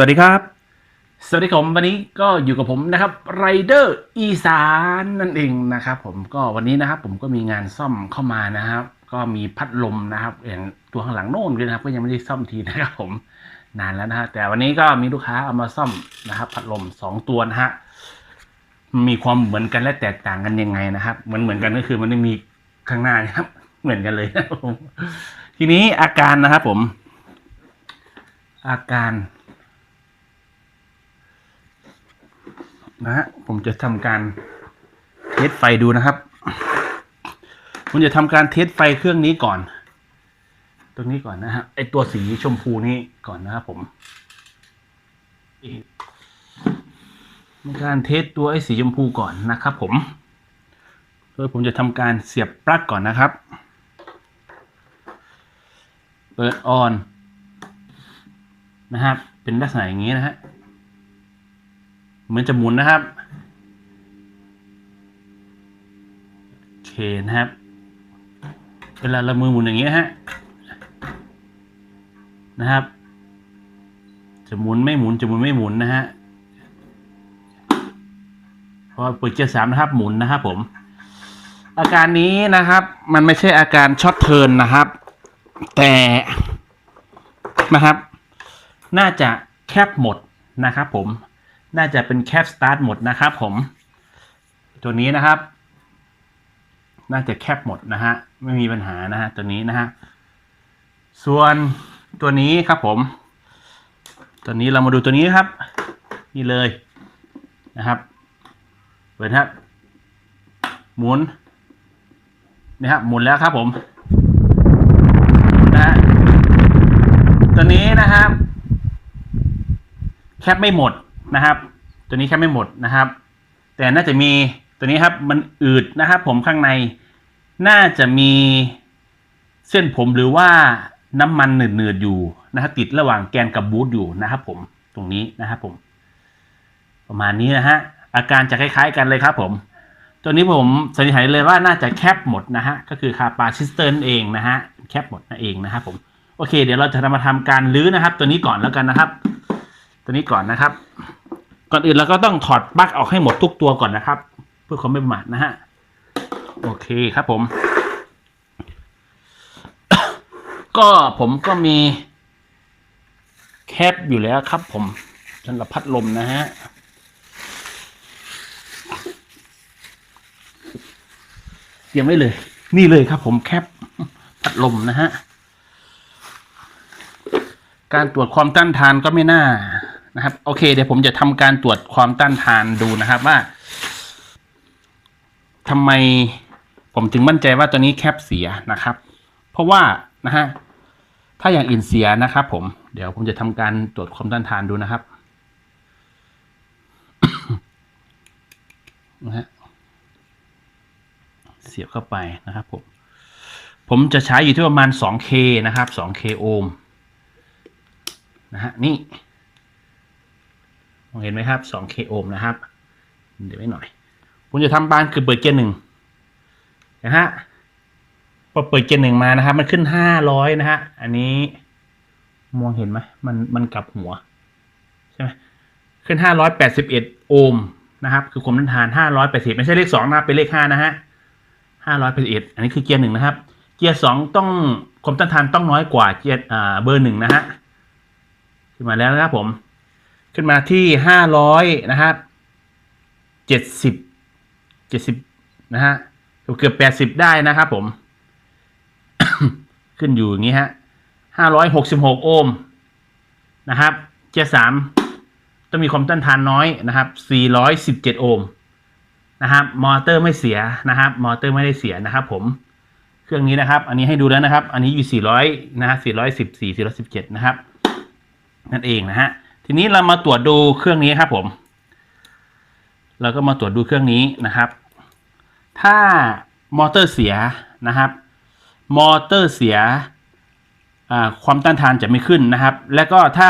สวัสดีครับ สวัสดีผมวันนี้ก็อยู่กับผมนะครับไรเดอร์อีสานนั่นเองนะครับ ผมก็วันนี้นะครับ ผมก็มีงานซ่อมเข้ามานะครับ ก็มีพัดลมนะครับ อย่างตัวข้างหลังโน่นด้วยนะครับ ก็ยังไม่ได้ซ่อมทีนะครับ ผมนานแล้วนะฮะแต่วันนี้ก็มีลูกค้าเอามาซ่อมนะครับ พัดลมสองตัวนะฮะมีความเหมือนกันและแตกต่างกันยังไงนะครับเหมือนเหมือนกันก็คือมันไม่มีข้างหน้านะครับ เหมือนกันเลยนะครับผมทีนี้อาการนะครับผม อาการ นะฮะผมจะทำการเทสไฟดูนะครับ ผมจะทำการเทสไฟเครื่องนี้ก่อน ตรงนี้ก่อนนะฮะไอตัวสีชมพูนี้ก่อนนะครับผมการเทสตัวไอสีชมพูก่อนนะครับ ผม โดยผมจะทำการเสียบปลั๊กก่อนนะครับ เปิดออนนะครับ เป็นลักษณะอย่างนี้นะฮะ มือนจะหมุนนะครับโอเคนะครับ เวลาเรามือหมุนอย่างนี้นะฮะนะครับ จะหมุนไม่หมุนจะหมุนไม่หมุนนะฮะพอเปิดเกียร์สามนะครับหมุนนะครับผม อาการนี้นะครับ มันไม่ใช่อาการช็อตเทิร์นนะครับ แต่นะครับ น่าจะแคบหมดนะครับผม น่าจะเป็นแคปสตาร์ทหมดนะครับผม ตัวนี้นะครับ น่าจะแคปหมดนะฮะ ไม่มีปัญหานะฮะตัวนี้นะฮะ ส่วนตัวนี้ครับผม ตัวนี้เรามาดูตัวนี้ครับ นี่เลยนะครับเปิดครับหมุนนะครับหมุนแล้วครับผมนะฮะตัวนี้นะครับ แคปไม่หมด นะครับ ตัวนี้แคปไม่หมดนะครับ แต่น่าจะมีตัวนี้ครับมันอืดนะครับผมข้างในน่าจะมีเส้นผมหรือว่าน้ำมันหนืดๆอยู่นะครับติดระหว่างแกนกับบูทอยู่นะครับผมตรงนี้นะครับผม ประมาณนี้นะฮะอาการจะคล้ายๆกันเลยครับผมตัวนี้ผมสันนิษฐานเลยว่าน่าจะแคปหมดนะฮะก็คือคาปาชิสเตอร์นเองนะฮะแคปหมดนั่นเองนะครับผมโอเค เดี๋ยวเราจะมาทำการลื้อนะครับ ตัวนี้ก่อนแล้วกันนะครับ ตัวนี้ก่อนนะครับ ก่อนอื่นเราก็ต้องถอดปลั๊กออกให้หมดทุกตัวก่อนนะครับ เพื่อความไม่ประมาทนะฮะ โอเคครับผม ก็ผมก็มีแคปอยู่แล้วครับผมสำหรับพัดลมนะฮะเตรียมไว้เลย นี่เลยครับผมแคปพัดลมนะฮะ การตรวจความต้านทานก็ไม่น่า นะครับโอเคเดี๋ยวผมจะทำการตรวจความต้านทานดูนะครับว่าทำไมผมถึงมั่นใจว่าตัวนี้แคปเสียนะครับ เพราะว่านะฮะถ้าอย่างอื่นเสียนะครับ ผมเดี๋ยวผมจะทำการตรวจความต้านทานดูนะครับนะฮะเสียบเข้าไปนะครับผมผมจะใช้อยู่ที่ประมาณ 2K นะครับ 2K โอห์มนะฮะนี่ มองเห็นไหมครับ 2K โอห์มนะครับ เดี๋ยวไว้หน่อย ผมจะทำบานคือเปิดเกียร์หนึ่งนะฮะพอเปิดเกียร์หนึ่งมานะครับ มันขึ้น500นะฮะ อันนี้มองเห็นไหมมันมันกลับหัวใช่ไหมขึ้น581โอห์มนะครับ คือความต้านทาน580ไม่ใช่เลข2นะเป็นเลข5นะฮะ581อันนี้คือเกียร์หนึ่งนะครับ เกียร์สองต้องความต้านทานต้องน้อยกว่าเกียร์เบอร์หนึ่งนะฮะขึ้นมาแล้วนะครับผม ขึ้นมาที่ห้าร้อยนะครับเจ็ดสิบเจ็ดสิบนะฮะเกือบแปดสิบได้นะครับผม ขึ้นอยู่อย่างนี้ฮะห้าร้อยหกสิบหกโอห์มนะครับเกียร์สามต้องมีความต้านทานน้อยนะครับสี่ร้อยสิบเจ็ดโอห์มนะครับ มอเตอร์ไม่เสียนะครับ มอเตอร์ไม่ได้เสียนะครับ ผม เครื่องนี้นะครับ อันนี้ให้ดูแล้วนะครับ อันนี้อยู่สี่ร้อยนะฮะสี่ร้อยสิบสี่สี่ร้อยสิบเจ็ดนะครับ นั่นเองนะฮะ ทีนี้เรามาตรวจดูเครื่องนี้ครับผม เราก็มาตรวจดูเครื่องนี้นะครับ ถ้ามอเตอร์เสียนะครับ มอเตอร์เสียความต้านทานจะไม่ขึ้นนะครับ แล้วก็ถ้า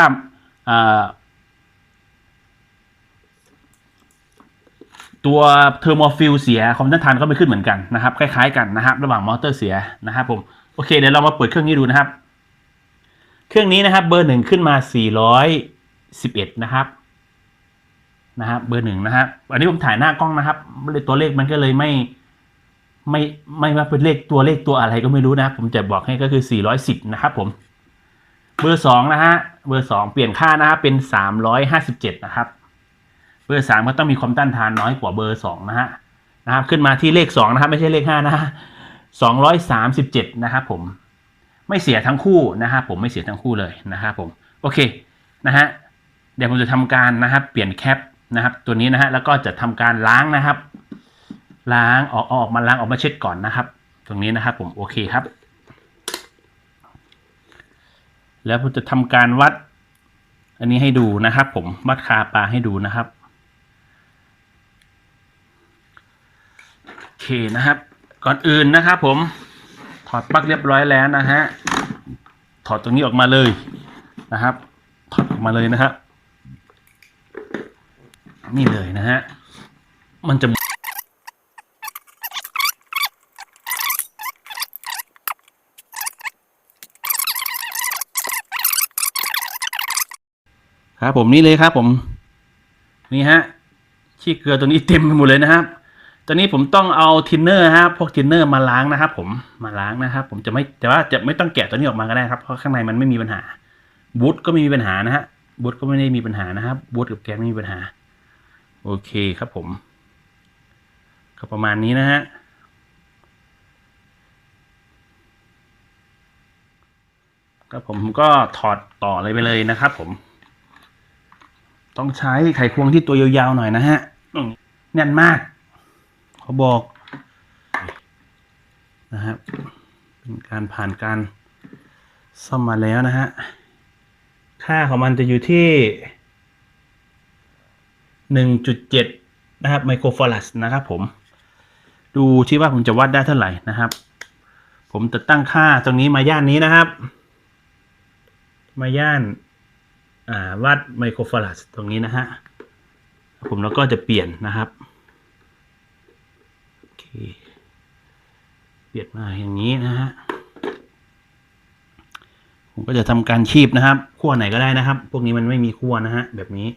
ตัวเทอร์โมฟิลเสียความต้านทานก็ไม่ขึ้นเหมือนกันนะครับ คล้ายๆกันนะครับ ระหว่างมอเตอร์เสียนะครับผมโอเคเดี๋ยวเรามาเปิดเครื่องนี้ดูนะครับ เครื่องนี้นะครับเบอร์หนึ่งขึ้นมา สิบเอ็ดนะครับนะครับเบอร์หนึ่งนะครับอันนี้ผมถ่ายหน้ากล้องนะครับเลยตัวเลขมันก็เลยไม่ไม่ไม่ว่าเป็นเลขตัวเลขตัวอะไรก็ไม่รู้นะครับผมจะบอกให้ก็คือ 410 นะครับผม เบอร์สองนะฮะเบอร์สองเปลี่ยนค่านะครับเป็น 357 นะครับ เบอร์สามก็ต้องมีความต้านทานน้อยกว่าเบอร์สองนะฮะนะครับ ขึ้นมาที่เลขสองนะครับ ไม่ใช่เลขห้านะฮะ237 นะครับผมไม่เสียทั้งคู่นะครับผมไม่เสียทั้งคู่เลยนะครับผม โอเคนะฮะ เดี๋ยวผมจะทำการนะครับ เปลี่ยนแคปนะครับ ตัวนี้นะฮะแล้วก็จะทำการล้างนะครับ ล้างออกออกมาล้างออกมาเช็ดก่อนนะครับ ตรงนี้นะครับ ผมโอเคครับ แล้วผมจะทำการวัด อันนี้ให้ดูนะครับ ผมวัดคาปลาให้ดูนะครับโอเคนะครับ ก่อนอื่นนะครับผมถอดปลั๊กเรียบร้อยแล้วนะฮะถอดตรงนี้ออกมาเลยนะครับ ถอดออกมาเลยนะครับ นี่เลยนะฮะ มันจะครับผมนี่เลยครับผม นี่ฮะขี้เกลือตัวนี้เต็มไปหมดเลยนะครับตอนนี้ผมต้องเอาทินเนอร์ครับพวกทินเนอร์มาล้างนะครับ ผมมาล้างนะครับ ผมจะไม่แต่ว่าจะไม่ต้องแกะตัวนี้ออกมาก็ได้ครับเพราะข้างในมันไม่มีปัญหาบูทก็ไม่มีปัญหานะฮะบูทก็ไม่ได้มีปัญหานะครับบูทกับแกนไม่มีปัญหา โอเคครับผม ก็ประมาณนี้นะฮะก็ผมก็ถอดต่อเลยไปเลยนะครับผม ต้องใช้ไขควงที่ตัวยาวๆหน่อยนะฮะอืมแน่นมากเขาบอกนะครับเป็นการผ่านการซ่อมมาแล้วนะฮะ ค่าของมันจะอยู่ที่ 1.7 นะครับไมโครฟารัสนะครับผม ดูที่ว่าผมจะวัดได้เท่าไหร่นะครับ ผมจะตั้งค่าตรงนี้มาย่านนี้นะครับ มาย่านาวัดไมโครฟารัสตรงนี้นะฮะผมแล้วก็จะเปลี่ยนนะครับโอเคเปลี่ยนมาอย่างนี้นะฮะผมก็จะทำการคีบนะครับขั้วไหนก็ได้นะครับ พวกนี้มันไม่มีขั้วนะฮะแบบนี้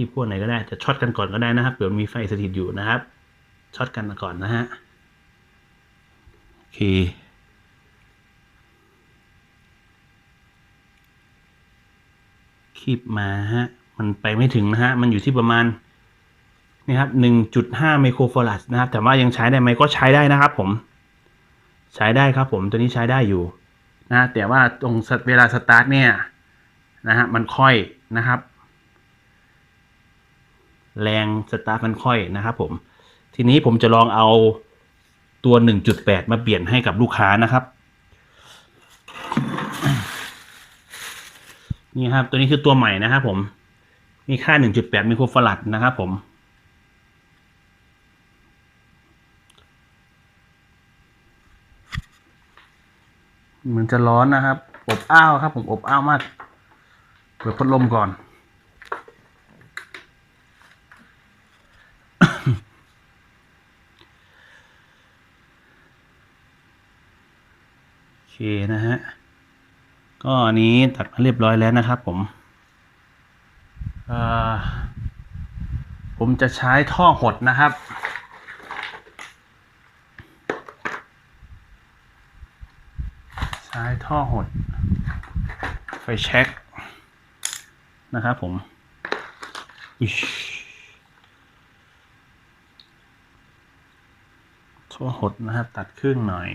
คีบขั้วไหนก็ได้จะช็อตกันก่อนก็ได้นะครับเดี๋ยวมีไฟสถิตอยู่นะครับช็อตกันก่อนนะฮะโอเคคีบมาฮะมันไปไม่ถึงนะฮะมันอยู่ที่ประมาณนี่ครับหนึ่งจุดห้าไมโครฟารัสนะครับแต่ว่ายังใช้ได้ไหมก็ใช้ได้นะครับผม ใช้ได้ครับผมตัวนี้ใช้ได้อยู่นะแต่ว่าตรงเวลาสตาร์ทเนี่ยนะฮะมันค่อยนะครับ แรงสตาร์ทมันค่อยนะครับผม ทีนี้ผมจะลองเอาตัวหนึ่งจุดแปดมาเปลี่ยนให้กับลูกค้านะครับ นี่ครับ ตัวนี้คือตัวใหม่นะครับผม มีค่า 1.8 มิโครฟารัดนะครับผมมันจะร้อนนะครับ อบอ้าวครับ ผมอบอ้าวมาก เปิดพัดลมก่อน โอเคนะฮะ ก็อันนี้ตัดมาเรียบร้อยแล้วนะครับผมผมจะใช้ท่อหดนะครับ ใช้ท่อหด ไฟแช็กนะครับผมอิ๊ยท่อหดนะครับ ตัดครึ่งหน่อย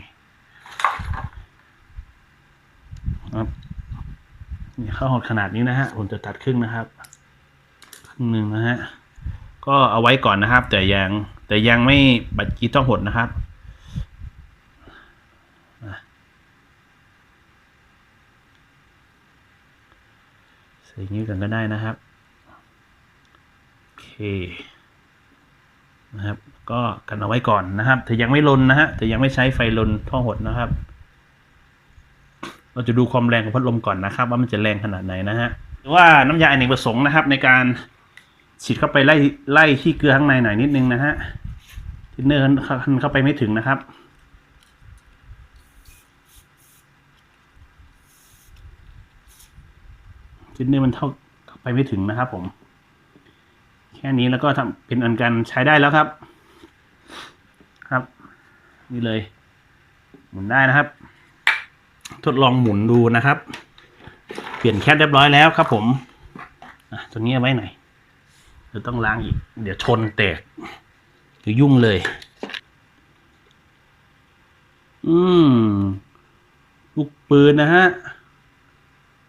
ครับนี่ ข้าวหดขนาดนี้นะฮะผมจะตัดครึ่งนะครับครึ่งหนึ่งนะฮะก็เอาไว้ก่อนนะครับ แต่ยังแต่ยังไม่บัดกีต้องหดนะครับใส่ย่างนี้กันก็ได้นะครับโอเคนะครับ ก็กันเอาไว้ก่อนนะครับแต่ยังไม่ลนนะฮะแต่ยังไม่ใช้ไฟลนท่อหดนะครับ เราจะดูความแรงของพัดลมก่อนนะครับ ว่ามันจะแรงขนาดไหนนะฮะหรือว่าน้ำยาอเนกประสงค์นะครับ ในการฉีดเข้าไปไล่ไล่ที่เกลือข้างในหน่อยนิดนึงนะฮะทินเนอร์เข้าไปไม่ถึงนะครับทินเนอร์มันเท่าไปไม่ถึงนะครับ ผม แค่นี้แล้วก็ทำเป็นอันกันใช้ได้แล้วครับ ครับ นี่เลยหมุนได้นะครับ ทดลองหมุนดูนะครับ เปลี่ยนแคทเรียบร้อยแล้วครับผมตัวนี้เอาไว้ไหนเดี๋ยวต้องล้างอีก เดี๋ยวชนแตกเดี๋ยวยุ่งเลย อืมลูกปืนนะฮะ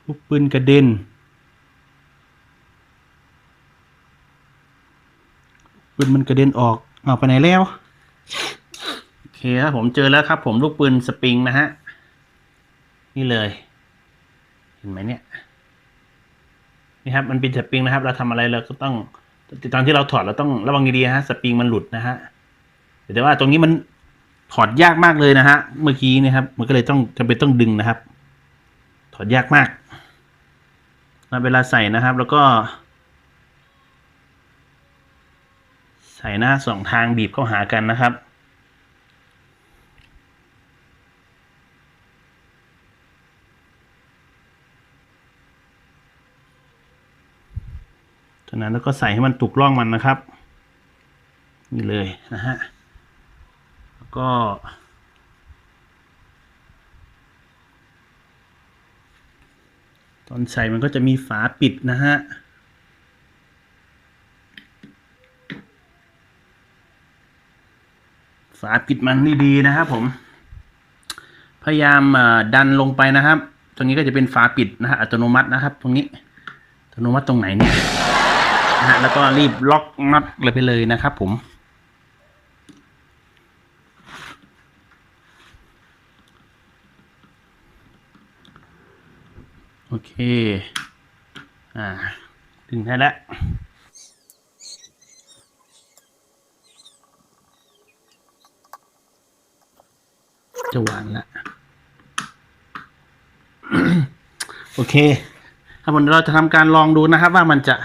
ลูกปืนกระเด็นปืนมันกระเด็นออกเอาไปไหนแล้ว โอเคครับผมเจอแล้วครับผมลูกปืนสปริงนะฮะ นี่เลย เห็นไหมเนี่ย นี่ครับ มันเป็นสปริงนะครับ เราทำอะไรเราก็ต้องตอนที่เราถอดเราต้องระวังดีๆฮะ สปริงมันหลุดนะฮะแต่ว่าตรงนี้มันถอดยากมากเลยนะฮะ เมื่อกี้นะครับ มันก็เลยต้องจำเป็นต้องดึงนะครับ ถอดยากมากแล้วเวลาใส่นะครับ แล้วก็ ใส่หน้าสองทางบีบเข้าหากันนะครับ จากนั้นแล้วก็ใส่ให้มันตุกร่องมันนะครับ นี่เลยนะฮะแล้วก็ ตอนใส่มันก็จะมีฝาปิดนะฮะฝาปิดมันนี่ดีนะครับผม พยายามดันลงไปนะครับ ตรงนี้ก็จะเป็นฝาปิดนะฮะอัตโนมัตินะครับ ตรงนี้อัตโนมัติตรงไหนเนี่ย นะฮะแล้วก็รีบล็อกน็อตเลยไปเลยนะครับผม โอเค อ่า ถึงได้แล้วจะวางละโอเคครับผมเดี๋ยวเราจะทำการลองดูนะครับว่ามันจะ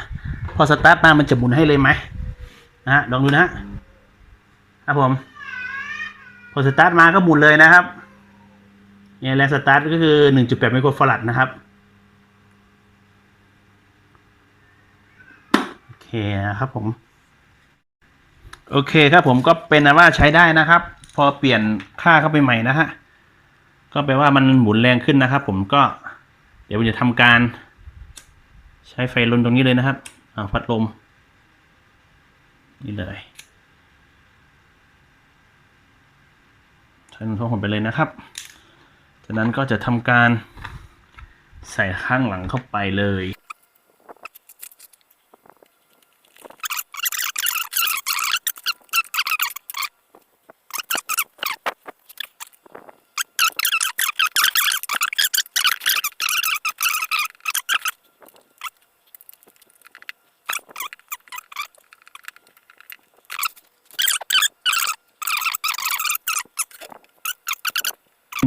อสตาร์ทมามันจะหมุนให้เลยไหมนะฮะลองดูนะครับผม พอสตาร์ทมาก็หมุนเลยนะครับเนี่ยแรงสตาร์ทก็คือหนึ่งจุดแปดไมโครฟารัดนะครับโอเคนะครับผมโอเคครับผมก็เป็นนะว่าใช้ได้นะครับ พอเปลี่ยนค่าเข้าไปใหม่นะฮะก็แปลว่ามันหมุนแรงขึ้นนะครับ ผมก็ เดี๋ยวผมจะทำการ ใช้ไฟลนตรงนี้เลยนะครับ พัดลม นี่เลยใช้ลมทั่งผมไปเลยนะครับ จากนั้นก็จะทำการใส่ข้างหลังเข้าไปเลย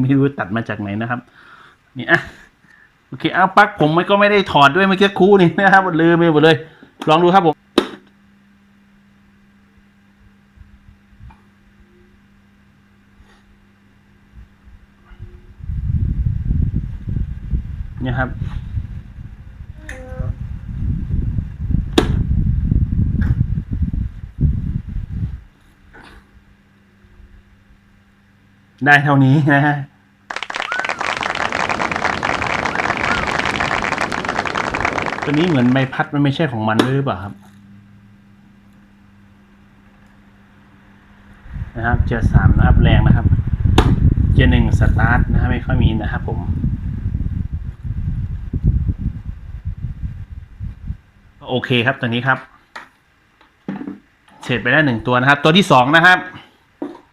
ไม่รู้ตัดมาจากไหนนะครับ นี่อะโอเคเอาปลั๊กผมมันก็ไม่ได้ถอดด้วยเมื่อกี้ครู่นี่นะครับลืมไปหมดเลย ลองดูครับผมนี่ครับ ได้เท่านี้นะฮะตัวนี้เหมือนใบพัดมันไม่ใช่ของมันหรือเปล่าครับนะครับเจอสามนะครับแรงนะครับ เจอหนึ่งสตาร์ทนะฮะไม่ค่อยมีนะครับผมโอเคครับตัวนี้ครับ เสร็จไปได้หนึ่งตัวนะครับ ตัวที่สองนะครับ